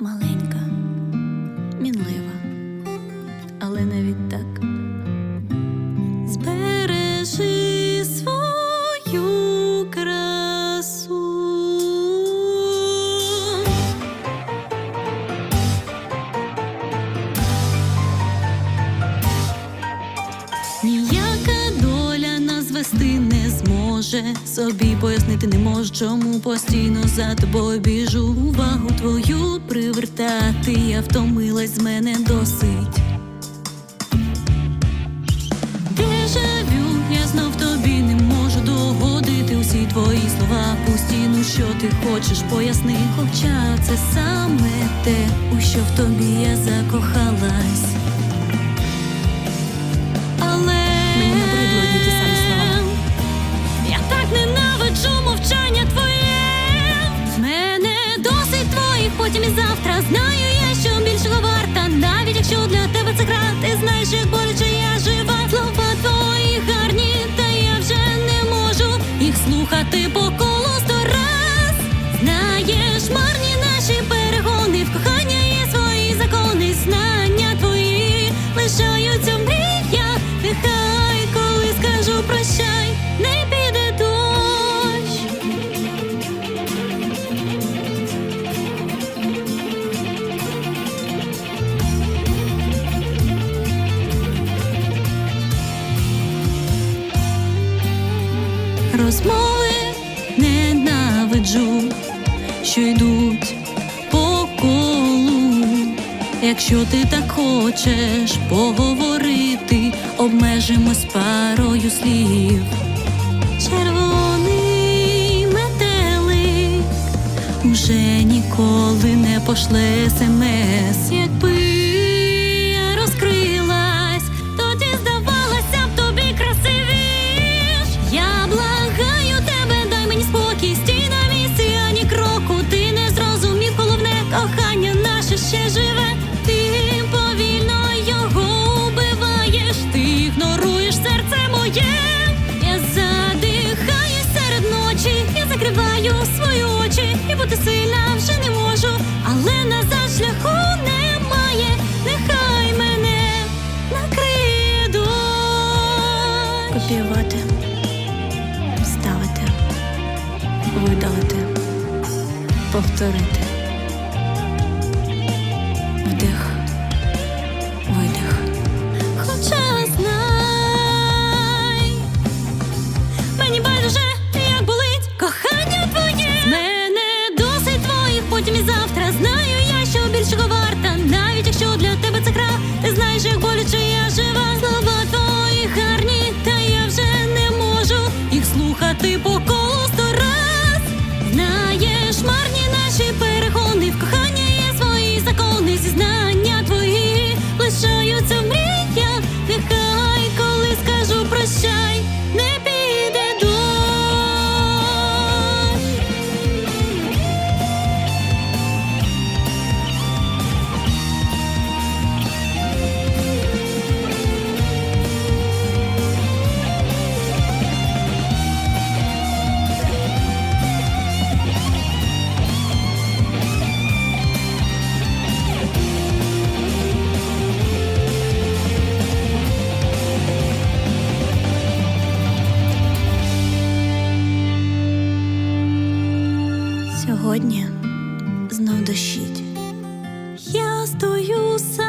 маленька, мінлива, але навіть так. Не зможе. Собі пояснити не можу, чому постійно за тобою біжу. Увагу твою привертати, я втомилась з мене досить. Дежавю, я знов тобі не можу догодити усі твої слова пусті. Ну що ти хочеш, поясни, хоча це саме те, у що в тобі я закохалась. Мріях. Нехай, коли скажу прощай, не піде дощ. Розмови ненавиджу, що йдуть. Якщо ти так хочеш поговорити, обмежимось парою слів. Червоний метелик уже ніколи не пошле смс. Якби бути сильна вже не можу, але назад шляху немає. Нехай мене накриє дощ. Копіювати, вставити, видалити, повторити. Сьогодні знов дощить. Я стою сам.